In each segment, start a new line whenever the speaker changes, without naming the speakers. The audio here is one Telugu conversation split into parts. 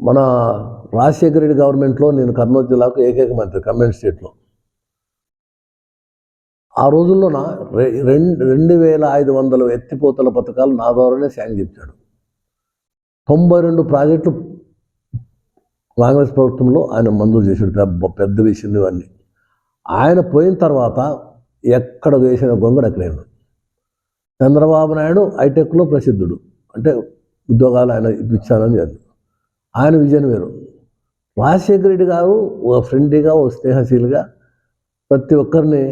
మన రాజశేఖర రెడ్డి గవర్నమెంట్లో నేను కర్నూలు జిల్లాకు ఏకైక మంత్రి కమెంట్ స్టేట్లో ఆ రోజుల్లోన రె- రెండు రెండు వేల ఐదు వందల ఎత్తిపోతల పథకాలు నా ద్వారానే శాంక్షన్ ఇచ్చాడు తొంభై రెండు ప్రాజెక్టులు కాంగ్రెస్ ప్రభుత్వంలో ఆయన మంజూరు చేశాడు పెద్ద పెద్ద విషయం ఇవన్నీ. ఆయన పోయిన తర్వాత ఎక్కడ వేసిన గొంగడు అక్కడే చంద్రబాబు నాయుడు హైటెక్లో ప్రసిద్ధుడు. అంటే ఉద్యోగాలు ఆయన ఇప్పించానని చెప్పారు ఆయన విజయం వేరు. రాజశేఖర రెడ్డి గారు ఒక ఫ్రెండ్లీగా ఒక స్నేహశీలిగా ప్రతి ఒక్కరిని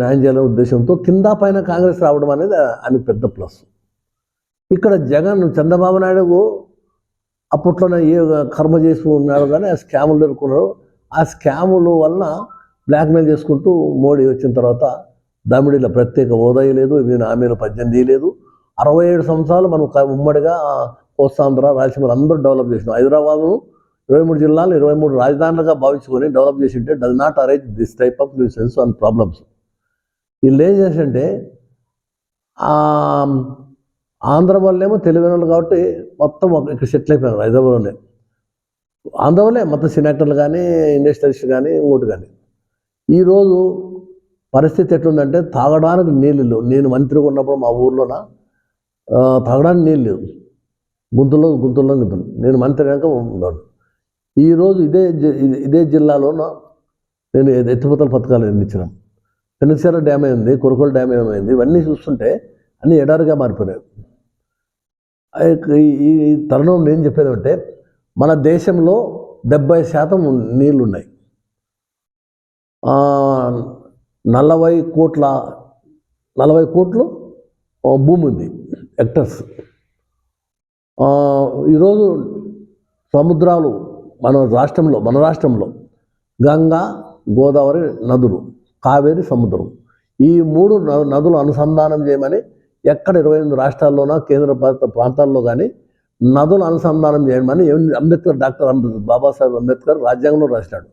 న్యాయం చేయాలనే ఉద్దేశంతో కింద పైన కాంగ్రెస్ రావడం అనేది ఆయన పెద్ద ప్లస్. ఇక్కడ జగన్ చంద్రబాబు నాయుడు అప్పట్లోనే ఏ కర్మ చేసి ఉన్నాడు కానీ ఆ స్కాములు ఎదుర్కొన్నారు ఆ స్కాముల వలన బ్లాక్మెయిల్ చేసుకుంటూ మోడీ వచ్చిన తర్వాత దమిడిలో ప్రత్యేక హోదా లేదు ఈయన హామీలు పద్దెనిమిది లేదు అరవై ఏడు సంవత్సరాలు మనం ఉమ్మడిగా కోస్తాంధ్ర రాయలసీమలు అందరూ డెవలప్ చేసినాం. హైదరాబాద్ను ఇరవై మూడు జిల్లాలు ఇరవై మూడు రాజధానులుగా భావించుకొని డెవలప్ చేసి ఉంటే does not arrange this type of nuisance and problems వీళ్ళు ఏం చేసంటే ఆంధ్ర వాళ్ళేమో తెలివైన వాళ్ళు కాబట్టి మొత్తం ఒక- ఇక్కడ సెటిల్ అయిపోయినారు హైదరాబాద్లోనే. ఆంధ్ర వాళ్ళే మొత్తం సినాక్టర్లు కానీ ఇండస్ట్రియలిస్ట్ కానీ ఇంకోటి కానీ. ఈరోజు పరిస్థితి ఎట్లుందంటే తాగడానికి నీళ్ళు లేవు. నేను మంత్రిగా ఉన్నప్పుడు మా ఊర్లోన తాగడానికి నీళ్ళు లేవు. గుంతుల్లో గుంతుల్లో గుంతులు. నేను మంత్రి కనుక ఉన్నాను. ఈరోజు ఇదే ఇదే- జిల్లాలో నేను ఎత్తిపోతల పథకాలు ఎన్నిచ్చినాం పెనుసెర డ్యామ్ అయింది కొరకొల డ్యామ్ ఏమైంది ఇవన్నీ చూస్తుంటే అన్నీ ఎడారిగా మారిపోయాయి ఈ- తరుణం నేను చెప్పేది అంటే మన దేశంలో డెబ్బై శాతం నీళ్ళు ఉన్నాయి నలభై కోట్ల నలభై కోట్లు భూమి ఉంది హెక్టర్స్. ఈరోజు సముద్రాలు మన రాష్ట్రంలో మన రాష్ట్రంలో గంగా గోదావరి నదులు కావేరి సముద్రం. ఈ మూడు నదులు అనుసంధానం చేయమని ఎక్కడ ఇరవై ఎనిమిది రాష్ట్రాల్లోనా కేంద్ర ప్రాంతాల్లో కానీ నదులు అనుసంధానం చేయమని అంబేద్కర్ డాక్టర్ అంబేద్కర్ బాబాసాహెబ్ అంబేద్కర్ రాజ్యాంగంలో రాసినాడు.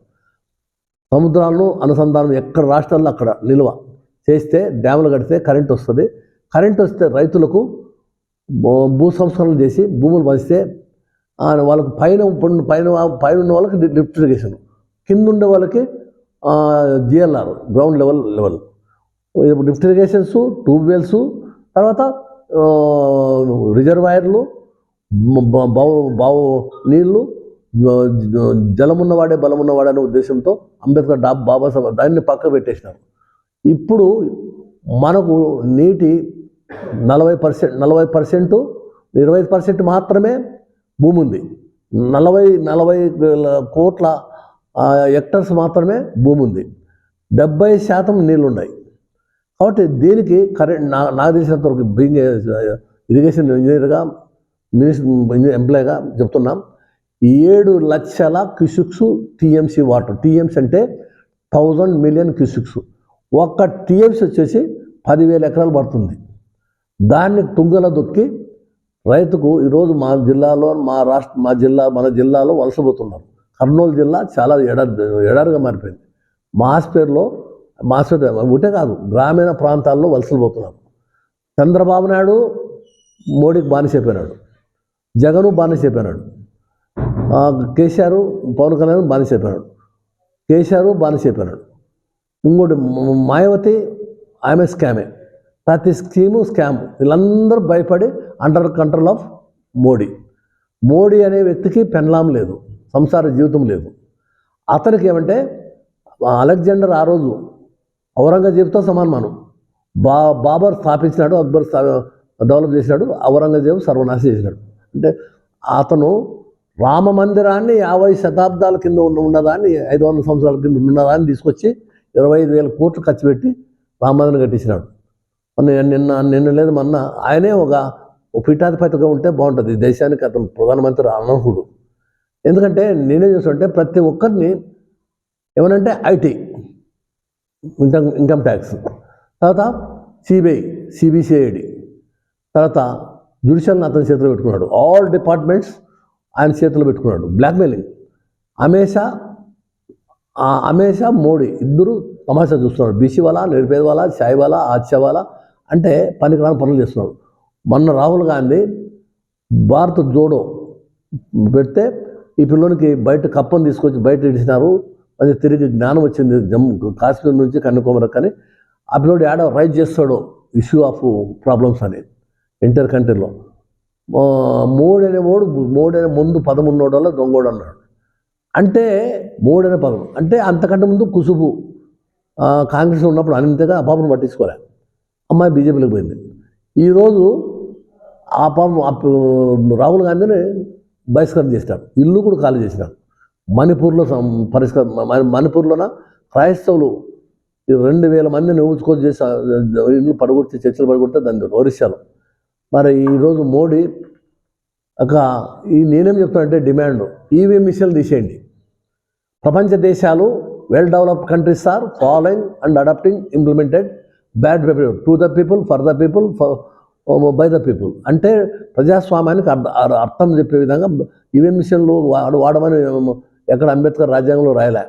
సముద్రాలను అనుసంధానం ఎక్కడ రాష్ట్రాల్లో అక్కడ నిల్వ చేస్తే డ్యాములు కడితే కరెంట్ వస్తుంది. కరెంట్ వస్తే రైతులకు భూ- భూ సంస్కరణలు చేసి భూములు పంచితే వాళ్ళకు వాళ్ళకి పైన పడిన పైన పైన ఉన్న వాళ్ళకి లిఫ్ట్ ఇరిగేషన్. కింద ఉండే వాళ్ళకి జిఎల్ఆర్ గ్రౌండ్ లెవెల్ లెవెల్. ఇప్పుడు లిఫ్ట్ ఇరిగేషన్స్ ట్యూబ్వెల్స్ తర్వాత రిజర్వాయర్లు బావు బావు నీళ్ళు జ- జ- జలమున్నవాడే బలమున్నవాడే అనే ఉద్దేశంతో అంబేద్కర్ డా బాబాసాహెబ్ దాన్ని పక్క పెట్టేసినారు. ఇప్పుడు మనకు నీటి నలభై పర్సెంట్ నలభై పర్సెంట్ ఇరవై పర్సెంట్ మాత్రమే భూమి ఉంది. నలభై నలభై కోట్ల హెక్టర్స్ మాత్రమే భూమి ఉంది. డెబ్బై శాతం నీళ్ళు ఉన్నాయి కాబట్టి దీనికి కరెంట్ నా నాకు తెలిసినంత వరకు బీయింగ్ ఇరిగేషన్ ఇంజనీర్గా మినిస్టర్ ఎంప్లాయ్గా చెప్తున్నాం. ఏడు లక్షల క్యూసిక్స్ టీఎంసీ వాటర్. టీఎంసీ అంటే థౌజండ్ మిలియన్ క్యూసిక్స్. ఒక్క టీఎంసీ వచ్చేసి పదివేల ఎకరాలు పడుతుంది. దాన్ని తుంగల దొక్కి రైతుకు ఈరోజు మా జిల్లాలో మా రాష్ట్ర మా జిల్లా మన జిల్లాలో వలసపోతున్నారు. కర్నూలు జిల్లా చాలా ఎడారి ఎడారిగా మారిపోయింది. మాస్పేర్లో మాస్పేర్ ఒకటే కాదు గ్రామీణ ప్రాంతాల్లో వలసలు పోతున్నారు చంద్రబాబు నాయుడు మోడీకి బానిసైపోయినాడు జగను బానిసైపోయినాడు కేసీఆర్ పవన్ కళ్యాణ్ బానిసైపోయినాడు కేసీఆర్ బానిసైపోయినాడు ఇంకోటి మాయావతి ఆమె స్కామే. ప్రతి స్కీము స్కామ్. వీళ్ళందరూ భయపడి under control of Modi. Modi అనే వ్యక్తికి పెన్లాం లేదు సంసార జీవితం లేదు. అతనికి ఏమంటే అలెగ్జాండర్ ఆ రోజు ఔరంగజేబుతో సమానమానం. బా బాబర్ స్థాపించినాడు అక్బర్ డెవలప్ చేసినాడు ఔరంగజేబు సర్వనాశం చేసినాడు. అంటే అతను రామ మందిరాన్ని యాభై శతాబ్దాల కింద ఉన్న ఉన్నదాన్ని ఐదు వందల సంవత్సరాల కింద ఉన్నదాన్ని తీసుకొచ్చి ఇరవై ఐదు వేల కోట్లు ఖర్చు పెట్టి రామ మందిరం కట్టించినాడు. నిన్న నిన్న లేదు మొన్న ఆయనే ఒక పీఠాధిపతిగా ఉంటే బాగుంటుంది. దేశానికి అతను ప్రధానమంత్రి అనర్హుడు. ఎందుకంటే నేనేం చూస్తుంటే ప్రతి ఒక్కరిని ఏమనంటే ఐటీ ఇన్కమ్ ఇన్కమ్ ట్యాక్స్ తర్వాత సిబిఐ సిబిసిఐడి తర్వాత జ్యుడిషియల్ని అతని చేతిలో పెట్టుకున్నాడు. ఆల్ డిపార్ట్మెంట్స్ ఆయన చేతిలో పెట్టుకున్నాడు. బ్లాక్మెయిలింగ్. అమేషా ఆ అమేషా మోడీ ఇద్దరు తమాషా చూస్తున్నాడు. బీసీ వాళ్ళ నిరుపేద వాళ్ళ చాయ్ వాళ్ళ ఆత్య వాళ్ళ అంటే పనికిరాని పనులు చేస్తున్నాడు. మొన్న రాహుల్ గాంధీ భారత జోడో పెడితే ఈ పిల్లోనికి బయట కప్పను తీసుకొచ్చి బయట ఇడిచినారు. అది తిరిగి జ్ఞానం వచ్చింది జమ్మూ కాశ్మీర్ నుంచి కన్యాకుమారి కానీ. ఆ పిల్లోడు ఆడ రైజ్ చేస్తాడు? ఇష్యూ ఆఫ్ ప్రాబ్లమ్స్ అని ఇంటర్ కంట్రీలో. మూడనే మూడు మూడనే ముందు పదమున్నోడు వల్ల దొంగోడు అన్నాడు. అంటే మూడనే పదం. అంటే అంతకంటే ముందు కుసుబు కాంగ్రెస్ ఉన్నప్పుడు అంతగా ఆ పాపను పట్టించుకోలే. అమ్మాయి బీజేపీలోకి పోయింది. ఈరోజు ఆ పాపం ఆ రాహుల్ గాంధీని బహిష్కరణ చేసినాడు ఇల్లు కూడా ఖాళీ చేసినాడు మణిపూర్లో పరిష్కారం మణిపూర్లోన? క్రైస్తవులు ఈ రెండు వేల మందిని ఊచుకొని చేసి ఇల్లు పడగొట్టి చర్చలు పడగొడితే దాన్ని ఒరిస్సాలో మరి ఈరోజు మోడీ ఒక ఈ నేనేం చెప్తానంటే డిమాండ్. ఈవీఎం మిషన్లు తీసేయండి. ప్రపంచ దేశాలు well developed countries are following and adapting implemented bad behaviour to the people for the people by the people అంటే ప్రజాస్వామ్యానికి అర్థ- అర్థం చెప్పే విధంగా ఈవీఎం మిషన్లు వాడు వాడమని um, ఎక్కడ అంబేద్కర్ రాజ్యాంగంలో రాయలే.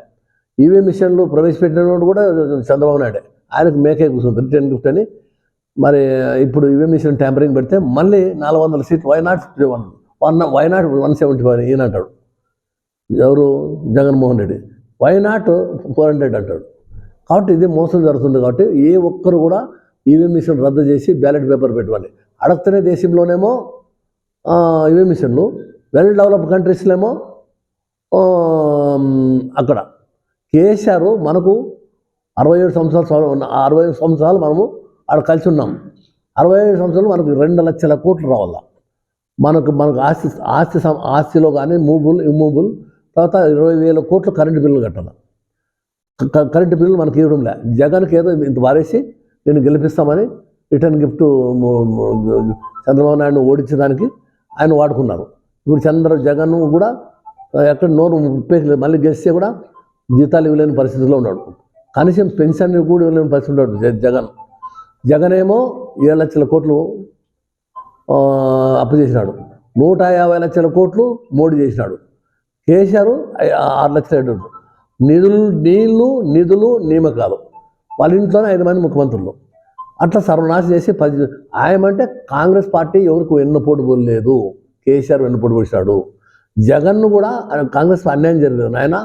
ఈవీఎం మిషన్లు ప్రవేశపెట్టినోడు కూడా చంద్రబాబు నాయుడే. ఆయనకు మేకే కూర్చుంది రిటర్న్ గిఫ్ట్ అని. మరి ఇప్పుడు ఈవీఎం మిషన్ ట్యాంపరింగ్ పెడితే మళ్ళీ నాలుగు వందల సీట్లు why not one one why not one seventy five ఈయన అంటాడు ఎవరు? Jaganmohan Reddy. Why not four hundred అంటాడు. కాబట్టి ఇది మోసం జరుగుతుంది కాబట్టి ఏ ఒక్కరు కూడా ఈవీఎం మిషన్ రద్దు చేసి బ్యాలెట్ పేపర్ పెట్టాలి అడగతనే దేశంలోనేమో ఈవీఎం మిషన్లు వెల్ డెవలప్డ్ కంట్రీస్లేమో అక్కడ. కేసీఆర్ మనకు అరవై ఏడు సంవత్సరాలు అరవై ఐదు సంవత్సరాలు మనము అక్కడ కలిసి ఉన్నాం. అరవై ఐదు సంవత్సరాలు మనకు రెండు లక్షల కోట్లు రావాల. మనకు మనకు ఆస్తి ఆస్తి ఆస్తిలో కానీ మూబుల్ ఇమ్మూబుల్ తర్వాత ఇరవై వేల కోట్లు కరెంటు బిల్లు కట్టాలి? క- కరెంటు బిల్లు మనకి ఇవ్వడంలే జగన్కి ఏదో ఇంత వారేసి నేను గెలిపిస్తామని రిటర్న్ గిఫ్ట్ చంద్రబాబు నాయుడు ఓడించడానికి ఆయన వాడుకున్నారు. ఇప్పుడు చంద్ర జగన్ కూడా ఎక్కడ నోరు ముప్పై మళ్ళీ గెలిస్తే కూడా జీతాలు ఇవ్వలేని పరిస్థితిలో ఉన్నాడు. కనీసం పెన్షన్ కూడా ఇవ్వలేని పరిస్థితి ఉన్నాడు జగన్ జగన్. ఏమో ఏడు లక్షల కోట్లు అప్పు చేసినాడు. నూట యాభై లక్షల కోట్లు మోడీ చేసినాడు. కేసీఆర్ ఆరు లక్షల ఏడు నిధులు నీళ్ళు నిధులు నియమకాలు. వాళ్ళ ఇంట్లోనే ఐదు మంది ముఖ్యమంత్రులు. అట్లా సర్వనాశం చేసి పది ఆయమంటే కాంగ్రెస్ పార్టీ ఎవరికి వెన్నుపోటు పోలేదు. కేసీఆర్ వెన్నుపోటు పోసాడు జగన్ను కూడా ఆయన కాంగ్రెస్ అన్యాయం జరగలేదు నాయన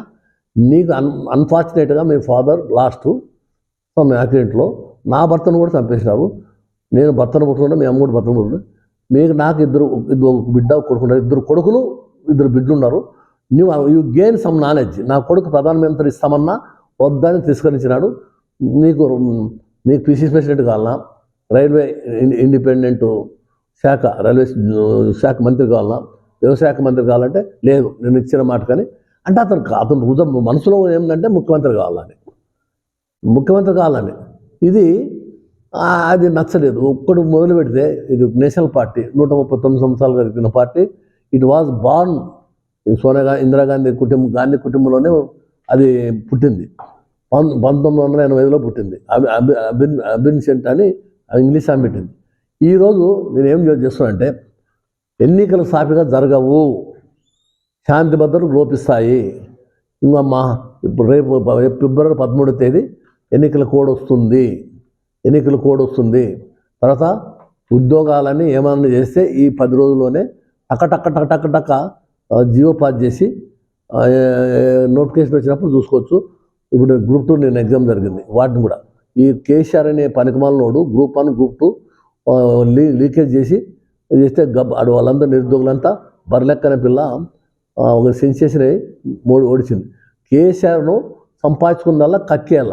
నీకు అన్ అన్ఫార్చునేట్గా మీ ఫాదర్ లాస్ట్ సమ్ యాక్సిడెంట్లో నా భర్తను కూడా చంపేసినారు. నేను భర్తను పుట్టుకున్నా మీ అమ్మ కూడా భర్తను పుట్టుకున్నా మీకు నాకు ఇద్దరు ఇద్దరు ఒక బిడ్డ కొడుకున్నారు ఇద్దరు కొడుకులు ఇద్దరు బిడ్డలు ఉన్నారు. నువ్వు యూ గెయిన్ సమ్ నాలెడ్జ్ నా కొడుకు ప్రధానమంత్రి ఇస్తామన్నా వద్దని తిరస్కరించినాడు. నీకు నీకు పిసిసి ప్రెసిడెంట్ కావాలన్నా రైల్వే ఇండిపెండెంట్ శాఖ రైల్వే శాఖ మంత్రి కావాలన్నా వ్యవసాయ మంత్రి కావాలంటే లేదు నేను ఇచ్చిన మాట కానీ. అంటే అతను అతను హృదయం మనసులో ఏంటంటే ముఖ్యమంత్రి కావాలని. ముఖ్యమంత్రి కావాలని. ఇది అది నచ్చలేదు. ఒక్కడు మొదలు పెడితే ఇది నేషనల్ పార్టీ నూట ముప్పై తొమ్మిది సంవత్సరాలు కలిగిన party. It was born Sonia Indira Gandhi కుటుంబం గాంధీ కుటుంబంలోనే అది పుట్టింది. పం- పంతొమ్మిది వందల ఎనభై ఐదులో పుట్టింది అబి అభిన్ అబిన్ అబిన్సెంట్ అని ఇంగ్లీష్ ఆమె పెట్టింది. ఈరోజు నేను ఏం చేస్తున్నానంటే ఎన్నికలు సాఫీగా జరగవు. శాంతి భద్రతలు లోపిస్తాయి. ఇంకమ్మా ఇప్పుడు రేపు ఫిబ్రవరి పదమూడో తేదీ ఎన్నికల కోడ్ వస్తుంది. ఎన్నికల కోడ్ వస్తుంది. తర్వాత ఉద్యోగాలని ఏమన్నా చేస్తే ఈ పది రోజుల్లోనే టక టక టక టక టక జియో పాస్ చేసి నోటిఫికేషన్ వచ్చినప్పుడు చూసుకోవచ్చు. ఇప్పుడు గ్రూప్ టూ నేను ఎగ్జామ్ జరిగింది వాటిని కూడా. ఈ కేసీఆర్ అనే పనికిమాలనోడు గ్రూప్ వన్ గ్రూప్ టూ లీ లీకేజ్ చేసి చేస్తే గబ్ అడు వాళ్ళంతా నిరుద్యోగులంతా బర్లెక్కన పిల్ల ఒక సెన్సేషన్ అయి మోడి ఓడిచింది. కేసీఆర్ను సంపాదించుకున్నల్లా కక్కేయాల.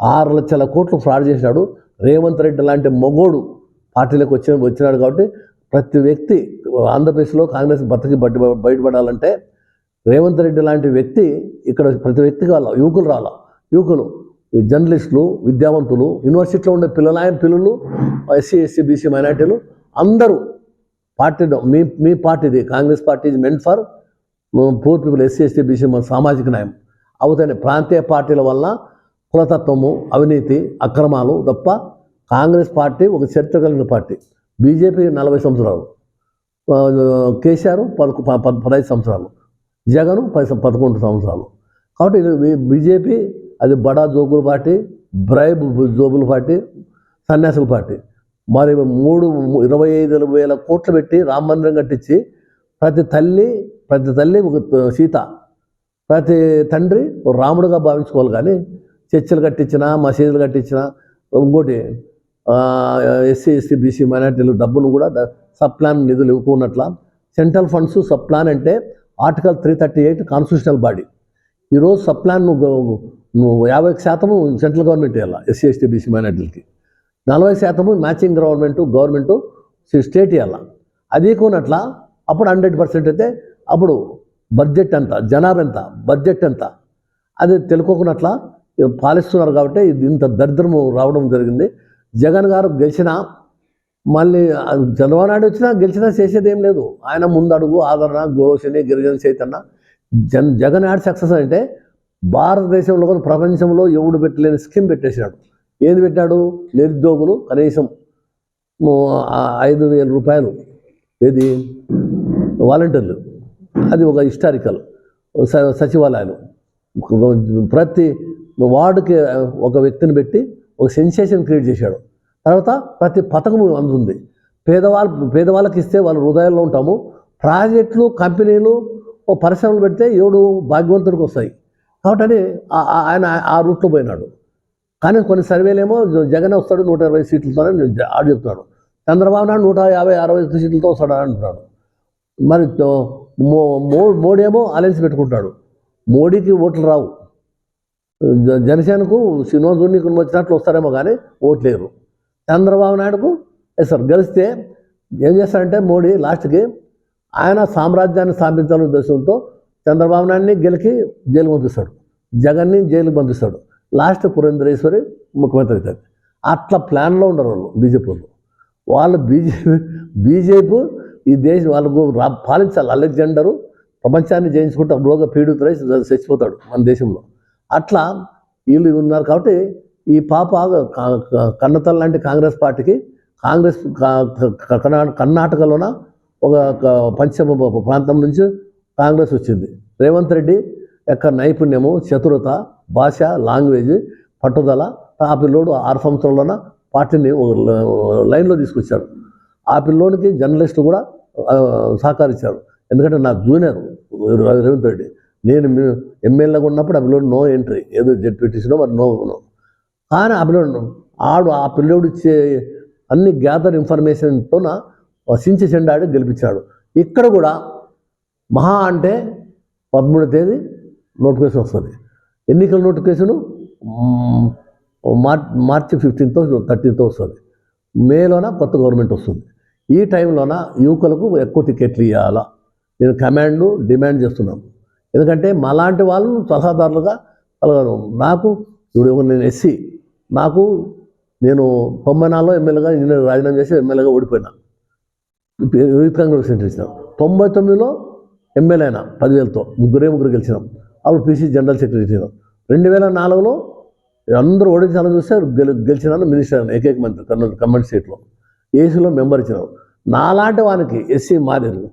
ఆరు లక్షల కోట్లు ఫ్రాడ్ చేసినాడు. రేవంత్ రెడ్డి లాంటి మొగోడు పార్టీలోకి వచ్చిన వచ్చినాడు కాబట్టి ప్రతి వ్యక్తి ఆంధ్రప్రదేశ్లో కాంగ్రెస్ భర్తకి బట్టి బయటపడాలంటే రేవంత్ రెడ్డి లాంటి వ్యక్తి ఇక్కడ ప్రతి వ్యక్తి కావాల యువకులు రావాల యువకులు జర్నలిస్టులు విద్యావంతులు యూనివర్సిటీలో ఉండే పిల్లలు ఆయన పిల్లలు ఎస్సీ ఎస్సీ బీసీ మైనార్టీలు అందరూ పార్టీ మీ మీ పార్టీది Congress party is meant for poor people SC ST BC మన సామాజిక న్యాయం. అవుతాయి ప్రాంతీయ పార్టీల వల్ల కులతత్వము అవినీతి అక్రమాలు తప్ప కాంగ్రెస్ పార్టీ ఒక చరిత్ర కలిగిన పార్టీ. బీజేపీ నలభై సంవత్సరాలు. కేసీఆర్ పదకొ ప- పదహైదు సంవత్సరాలు. జగన్ పది పదకొండు సంవత్సరాలు. కాబట్టి బీజేపీ అది బడా జోగుల పార్టీ బ్రైబ్ జోగుల పార్టీ సన్యాసుల పార్టీ. మరి మూడు ఇరవై ఐదు వేల కోట్లు పెట్టి రామ మందిరం కట్టించి ప్రతి తల్లి ప్రతి తల్లి ఒక సీత ప్రతి తండ్రి రాముడుగా భావించుకోవాలి కానీ చర్చిలు కట్టించినా మసీదులు కట్టించినా ఇంకోటి ఎస్సీ ఎస్టీ బీసీ మైనార్టీలు డబ్బును కూడా సబ్ ప్లాన్ నిధులు ఇవ్వకున్నట్ల సెంట్రల్ ఫండ్స్ సబ్ ప్లాన్ అంటే article three thirty eight constitutional body. ఈరోజు సబ్ ప్లాన్ నువ్వు నువ్వు యాభై శాతము సెంట్రల్ గవర్నమెంట్ ఇవ్వాలి ఎస్సీ ఎస్టీ బీసీ మైనార్టీలకి. నలభై శాతము మ్యాచింగ్ గవర్నమెంట్ గవర్నమెంట్ స్టేట్ ఇవ్వాలి అది కొనట్ల అప్పుడు హండ్రెడ్ పర్సెంట్ అయితే అప్పుడు బడ్జెట్ ఎంత జనాభా ఎంత బడ్జెట్ ఎంత? అది తెలుసుకోకున్నట్ల పాలిస్తున్నారు కాబట్టి ఇంత దరిద్రము రావడం జరిగింది. జగన్ గారు గెలిచినా మళ్ళీ చంద్రబాబు నాయుడు వచ్చినా గెలిచినా చేసేది ఏం లేదు. ఆయన ముందడుగు ఆదరణ గోరోషిని గిరిజన చైతన్య. జన్ జగన్ యాడ్ సక్సెస్ అంటే భారతదేశంలో కూడా ప్రపంచంలో ఎవడు పెట్టలేని స్కీమ్ పెట్టేసినాడు. ఏది పెట్టాడు నిరుద్యోగులు కనీసం ఐదు వేల రూపాయలు. ఏది? వాలంటీర్లు. అది ఒక హిస్టారికల్. స- సచివాలయాలు. ప్రతి వార్డుకి ఒక వ్యక్తిని పెట్టి ఒక సెన్సేషన్ క్రియేట్ చేశాడు. తర్వాత ప్రతి పథకం అందుతుంది పేదవాళ్ళు పేదవాళ్ళకి ఇస్తే వాళ్ళు హృదయాల్లో ఉంటాము. ప్రాజెక్టులు కంపెనీలు ఓ పరిశ్రమలు పెడితే ఏడు భాగ్యవంతుడికి వస్తాయి. కాబట్టి ఆ- ఆయన ఆ రూట్లో పోయినాడు. కానీ కొన్ని సర్వేలేమో జగన్ వస్తాడు నూట ఇరవై సీట్లతోనే ఆడు చెప్తున్నాడు. చంద్రబాబు నాయుడు నూట యాభై అరవై సీట్లతో వస్తాడు అంటున్నాడు. మరి మో మోడీ ఏమో అలయన్స్ పెట్టుకుంటాడు. మోడీకి ఓట్లు రావు. జనసేనకు శ్రీనివాసుని వచ్చినట్లు వస్తారేమో కానీ ఓట్లేరు. చంద్రబాబు నాయుడుకు సార్ గెలిస్తే ఏం చేస్తాడంటే మోడీ లాస్ట్కి ఆయన సామ్రాజ్యాన్ని స్థాపించాలనే ఉద్దేశంతో చంద్రబాబు నాయుడిని గెలికి జైలు పంపిస్తాడు. జగన్ని జైలుకి పంపిస్తాడు. లాస్ట్ పురంధరేశ్వరి ముఖ్యమంత్రి అవుతుంది అట్లా ప్లాన్లో ఉండరు వాళ్ళు బీజేపీ వాళ్ళు. వాళ్ళు బీజేపీ బీజేపీ ఈ దేశం వాళ్ళకు పాలించాలి. అలెగ్జాండరు ప్రపంచాన్ని జయించుకుంటే రోగ పీడితులై చచ్చిపోతాడు మన దేశంలో. అట్లా వీళ్ళు ఉన్నారు కాబట్టి ఈ పాప కన్నతల్ లాంటి కాంగ్రెస్ పార్టీకి కాంగ్రెస్ కర్ణాటకలోన ఒక పంచమ ప్రాంతం నుంచి కాంగ్రెస్ వచ్చింది. రేవంత్ రెడ్డి యొక్క నైపుణ్యము చతురత భాష లాంగ్వేజ్ పట్టుదల ఆ పిల్లోడు ఆరు సంవత్సరాల్లోన పార్టీని ఒక లైన్లో తీసుకొచ్చాడు ఆ పిల్లోడికి జర్నలిస్టు కూడా సహకరించాడు ఎందుకంటే నా జూనియర్ రేవంత్ రెడ్డి. నేను ఎమ్మెల్యేగా ఉన్నప్పుడు ఆ పిల్లోడు నో ఎంట్రీ. ఏదో జడ్పీటీసీనో మరి నో నో. కానీ ఆ పిల్లోడు ఆడు ఆ పిల్లోడు ఇచ్చే అన్ని గ్యాదర్ ఇన్ఫర్మేషన్తోన సించి చెండాడి గెలిపించాడు. ఇక్కడ కూడా మహా అంటే పదమూడు తేదీ నోటిఫికేషన్ వస్తుంది. ఎన్నికల నోటిఫికేషను మార్ మార్చి ఫిఫ్టీన్త్ థర్టీన్త్ వస్తుంది. మేలోన కొత్త గవర్నమెంట్ వస్తుంది. ఈ టైంలోన యువకులకు ఎక్కువ టికెట్లు ఇవ్వాలా నేను కమాండ్ డిమాండ్ చేస్తున్నాను. ఎందుకంటే మాలాంటి వాళ్ళను సలహాదారులుగా కలగను నాకు ఇప్పుడు నేను ఎస్సీ నాకు నేను తొంభై నాలుగులో ఎమ్మెల్యేగా ఇంజనీర్ రాజీనామా చేసి ఎమ్మెల్యేగా ఓడిపోయినా. యూత్ కాంగ్రెస్ సెంటర్ తొంభై తొమ్మిదిలో ఎమ్మెల్యే అయినా పదివేలతో ముగ్గురే ముగ్గురు గెలిచినాం. అప్పుడు పీసీ జనరల్ సెక్రటరీ రెండు వేల నాలుగులో అందరూ ఓడించాలని చూస్తే గెలి గెలిచినాను మినిస్టర్ ఏకైక మంత్రి కర్నూలు కమెంట్ సీట్లో ఏసీలో మెంబర్ ఇచ్చినారు నాలాంటి వానికి ఎస్సీ మారేరు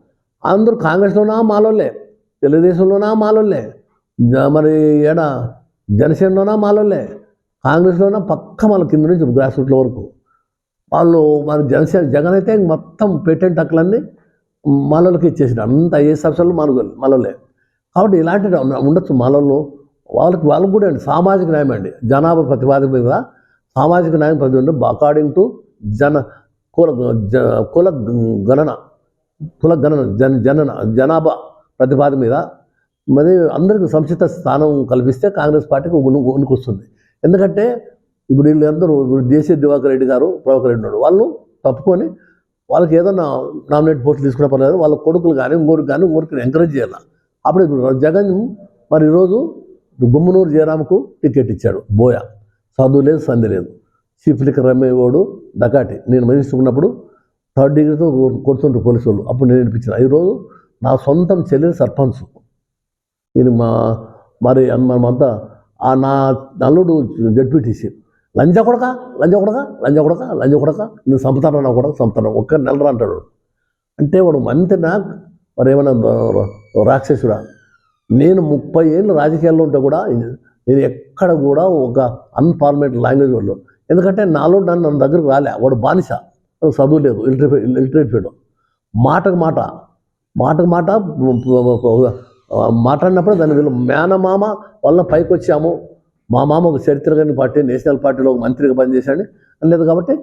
అందరూ కాంగ్రెస్లోనా మాలోలే తెలుగుదేశంలోనా మాలోళ్ళే జ- మరి ఏడ జనసేనలోనా మాలోళ్ళే కాంగ్రెస్లోనా? పక్క మన కింద నుంచి గ్రాస్ రూట్ల వరకు. వాళ్ళు మన జనసేన జగన్ అయితే మొత్తం పేటెంట్ హక్కులన్నీ మాలోళ్ళకి ఇచ్చేసిన అంత ఏ ఆఫీసర్లు మన మనలే కాబట్టి ఇలాంటి ఉండొచ్చు మనల్లో వాళ్ళకి వాళ్ళకి కూడా అండి సామాజిక న్యాయం అండి. జనాభా ప్రతిపాదన మీద సామాజిక న్యాయం ప్రతి అకార్డింగ్ టు జన కుల జ- కుల గణన. కుల గణన జన జనన జనాభా. ప్రతిపాదన మీద. మరి అందరికీ సంచిత స్థానం కల్పిస్తే కాంగ్రెస్ పార్టీకి ఉనికి వస్తుంది ఎందుకంటే ఇప్పుడు వీళ్ళందరూ ఇప్పుడు దేశీయ దివాకర్ రెడ్డి గారు ప్రభాకర్ రెడ్డి ఉన్నాడు. వాళ్ళు తప్పుకొని వాళ్ళకి ఏదన్నా నామినేట్ పోస్టులు తీసుకున్న పర్లేదు వాళ్ళ కొడుకులు కానీ ఇంకోరికి కానీ ఇంకోరికి ఎంకరేజ్ చేయాలి. అప్పుడు ఇప్పుడు జగన్ మరి ఈరోజు గుమ్మనూరు జయరామ్కు టికెట్ ఇచ్చాడు బోయ. చదువు లేదు సంధి లేదు. చీఫ్ లిక్కర్ రమ్మేవాడు దకాటి నేను మినిస్టర్ ఉన్నప్పుడు థర్డ్ డిగ్రీతో కొడుతుంటారు పోలీసు వాళ్ళు. అప్పుడు నేను వినిపించిన ఈరోజు నా సొంతం చెల్లెలు సర్పంచ్. నేను మా మరి మనమంతా ఆ నా నల్లుడు జడ్పీటీసీ. లంజ కొడక లంజ కొడక లంజ కొడక లంజ కొడక. నేను సంపుతాను నా కొడక సంపుతాను ఒక్క నెలరా అంటాడు. అంటే వాడు మంతినా మరి ఏమైనా రాక్షసుడా? నేను ముప్పై ఏళ్ళు రాజకీయాల్లో ఉంటే కూడా నేను ఎక్కడ కూడా ఒక అన్ఫార్మేట్ లాంగ్వేజ్ వాళ్ళు ఎందుకంటే నాలో నన్ను దగ్గరకు రాలే. వాడు బానిస. చదువు లేదు ఇలిటరేట్ ఇలిటరేట్ ఫీల్డ్. మాటకు మాట. మాటకు మాట మాట్లాడినప్పుడు దాని వీళ్ళు మేనమామ వల్ల పైకి వచ్చాము. మా మామ ఒక చరిత్ర పార్టీ నేషనల్ పార్టీలో ఒక మంత్రిగా పనిచేశాడు. అనలేదు కాబట్టి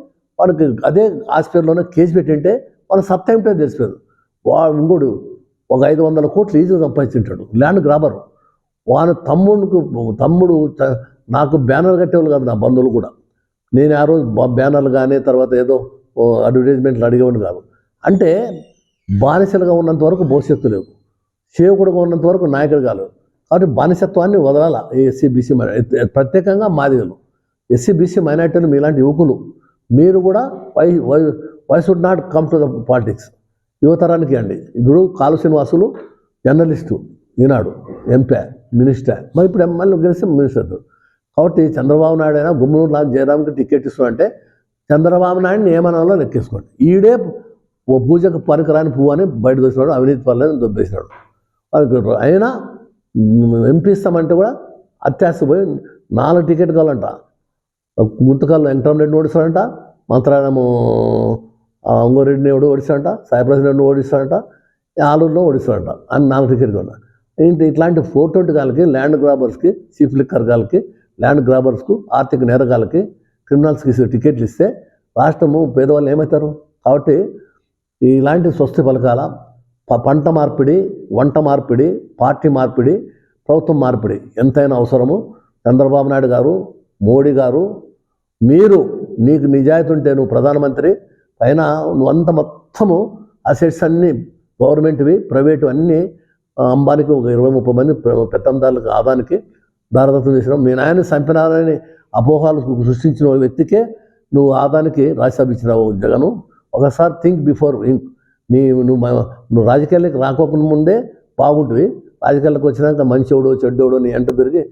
వాడికి అదే హాస్పిటల్లోనే కేసు పెట్టింటే వాళ్ళు సబ్ టైం టైం తెలిసిపోయారు వాడు ఇంకోడు ఒక ఐదు వందల కోట్లు ఈజీగా సంపాదించుంటాడు. Land grabber. వాని తమ్ముడికి తమ్ముడు నాకు బ్యానర్ కట్టేవాళ్ళు కాదు నా బంధువులు కూడా. నేను ఆ రోజు బ్యానర్లు కానీ తర్వాత ఏదో అడ్వర్టైజ్మెంట్లు అడిగేవాడిని కాదు. అంటే బానిసలుగా ఉన్నంత వరకు భవిష్యత్తు లేవు. సేవకుడుగా ఉన్నంత వరకు నాయకుడు కాదు కాబట్టి బానిసత్వాన్ని వదలాల ఈ ఎస్సీ బీసీ ప్రత్యేకంగా మాదిగలు. ఎస్సీ బీసీ మైనార్టీలు మీలాంటి యువకులు మీరు కూడా why why why should not come to the politics. యువతరానికి అండి. ఇప్పుడు కాలు Srinivasulu journalist Eenadu MP minister. మరి ఇప్పుడు ఎమ్మెల్యే గెలిస్తే మినిస్టర్ కాబట్టి చంద్రబాబు నాయుడు అయినా గుమ్మనూరు లాగా జయరామ్కి టికెట్ ఇస్తున్నా చంద్రబాబు నాయుడిని ఏమనాలో లెక్కేసుకోండి. ఈడే ఓ పూజకు పనికిరాని పువ్వు అని బయట దోసినాడు అవినీతి పనులని దొబ్బేసినాడు. అనుకుంటారు అయినా ఎంపిస్తామంటే కూడా అత్యాశ పోయి నాలుగు టికెట్ కావాలంట. గుంతకాల్లో వెంకటరామరెడ్డిని ఓడిస్తాడంట మంత్రాలయము అంగోరెడ్డిని ఎవడు ఓడిస్తాడంట సాయిప్రసాద్ రెడ్డి ఓడిస్తాడంట ఆలూరులో ఓడిస్తాడంట. అని నాలుగు టికెట్ కొన్నా ఏంటి ఇట్లాంటి ఫోర్ ట్వంటీ కాలకి ల్యాండ్ గ్రాబర్స్కి చీఫ్ లిక్కర్ గాలకి ల్యాండ్ గ్రాబర్స్కు ఆర్థిక నేరగాలకి క్రిమినల్స్కి ఇచ్చే టికెట్లు ఇస్తే రాష్ట్రము పేదవాళ్ళు ఏమవుతారు? కాబట్టి ఇలాంటి స్వస్తి పలకాల ప- పంట మార్పిడి వంట మార్పిడి పార్టీ మార్పిడి ప్రభుత్వం మార్పిడి ఎంతైనా అవసరము. చంద్రబాబు నాయుడు గారు మోడీ గారు మీరు నీకు నిజాయితీ ఉంటే నువ్వు ప్రధానమంత్రి పైన నువ్వంత మొత్తము అసెట్స్ అన్నీ గవర్నమెంట్వి ప్రైవేటు అన్నీ అంబానికి ఒక ఇరవై ముప్పై మంది పెత్తందారులకు ఆదానికి దారదత్వం చేసినావు మీ నాయన చంపినారని అపోహాలు సృష్టించిన వ్యక్తికే నువ్వు ఆదానికి రాజ్యసభ ఇచ్చినావు జగను. ఒకసారి థింక్ బిఫోర్ నీ నువ్వు నువ్వు రాజకీయాలకు రాకోకుండా ముందే బాగుంటుంది. రాజకీయాలకు వచ్చినాక మంచివాడు చెడ్డోడు నీ ఎంట తిరిగి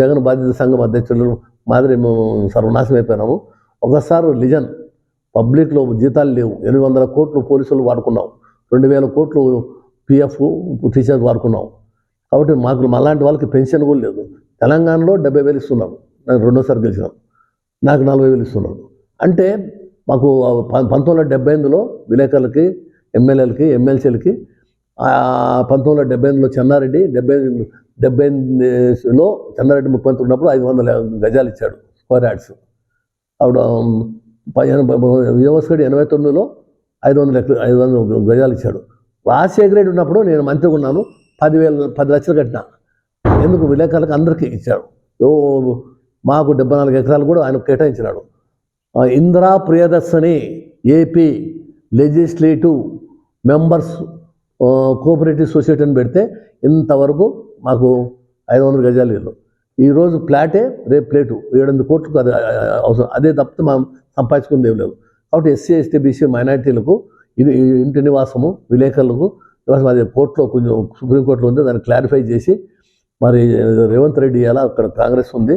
జగన్ బాధ్యత సంఘం అధ్యక్షులు మాదిరి మేము సర్వనాశం అయిపోయినాము. ఒకసారి లిజన్. పబ్లిక్లో జీతాలు లేవు. ఎనిమిది వందల కోట్లు పోలీసులు వాడుకున్నావు. రెండు వేల కోట్లు పిఎఫ్ టీచర్స్ వాడుకున్నావు. కాబట్టి మాకు మలాంటి వాళ్ళకి పెన్షన్ కూడా లేదు. తెలంగాణలో డెబ్బై వేలు ఇస్తున్నాము. నాకు రెండోసారి గెలిచినాం. నాకు నలభై వేలు ఇస్తున్నాను అంటే మాకు పంతొమ్మిది వందల డెబ్బై ఎనిమిదిలో విలేకరులకి ఎమ్మెల్యేలకి ఎమ్మెల్సీలకి పంతొమ్మిది వందల డెబ్బై ఎనిమిదిలో చెన్నారెడ్డి డెబ్బై డెబ్బై ఎనిమిదిలో చెన్నారెడ్డి ముఖ్యమంత్రి ఉన్నప్పుడు ఐదు వందల గజాలు ఇచ్చాడు స్క్వేర్ యార్డ్స్ ఆవిడ పదిహేను ఎనభై తొమ్మిదిలో ఐదు వందల ఐదు వందల గజాలు ఇచ్చాడు. రాజశేఖర రెడ్డి ఉన్నప్పుడు నేను మంత్రిగా ఉన్నాను పదివేల పది లక్షలు కట్టిన. ఎందుకు? విలేకరులకు అందరికీ ఇచ్చాడు. ఓ మాకు డెబ్బై నాలుగు ఎకరాలు కూడా ఆయన కేటాయించినాడు. Indira Priyadarshini AP legislative members cooperative society అని పెడితే ఇంతవరకు మాకు ఐదు వందల గజాలు ఇల్లు. ఈరోజు ప్లాటే రేపు ప్లేటు. ఏడెనిమిది కోట్లకు అది అవసరం. అదే తప్పితే మనం సంపాదించుకుంది ఏం లేదు కాబట్టి ఎస్సీ ఎస్టీ బీసీ మైనార్టీలకు ఇది ఇంటి నివాసము విలేకరులకు నివాసం అది కోర్టులో కొంచెం సుప్రీంకోర్టులో ఉంది దాన్ని క్లారిఫై చేసి మరి రేవంత్ రెడ్డి ఎలా అక్కడ కాంగ్రెస్ ఉంది.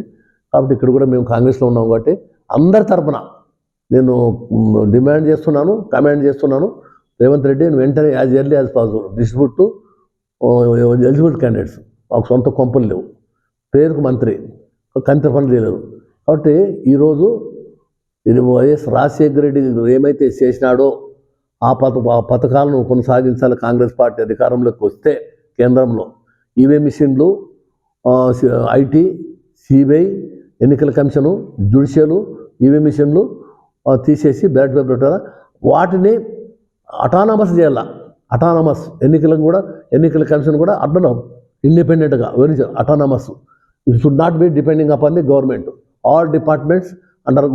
కాబట్టి ఇక్కడ కూడా మేము కాంగ్రెస్లో ఉన్నాం కాబట్టి అందరి తరపున నేను డిమాండ్ చేస్తున్నాను కమాండ్ చేస్తున్నాను. రేవంత్ రెడ్డి నేను వెంటనే as early as possible distribute to eligible candidates మాకు సొంత కొంపలు లేవు. పేరుకు మంత్రి. కంతి పనులు చేయలేదు. కాబట్టి ఈరోజు ఇది వైఎస్ రాజశేఖర రెడ్డి ఏమైతే చేసినాడో ఆ పథ ఆ పథకాలను కొనసాగించాలి కాంగ్రెస్ పార్టీ అధికారంలోకి వస్తే కేంద్రంలో. ఈవీ మిషన్లు ఐటీ సిబిఐ ఎన్నికల కమిషను జుడిషియలు ఈవీ మిషన్లు తీసేసి బ్యాలెట్ పేపర్ పెట్టాలా? వాటిని అటానమస్ చేయాల? అటానమస్ ఎన్నికలకు కూడా ఎన్నికల కమిషన్ కూడా అడ్డనం ఇండిపెండెంట్గా very autonomous should not be depending upon the government all departments under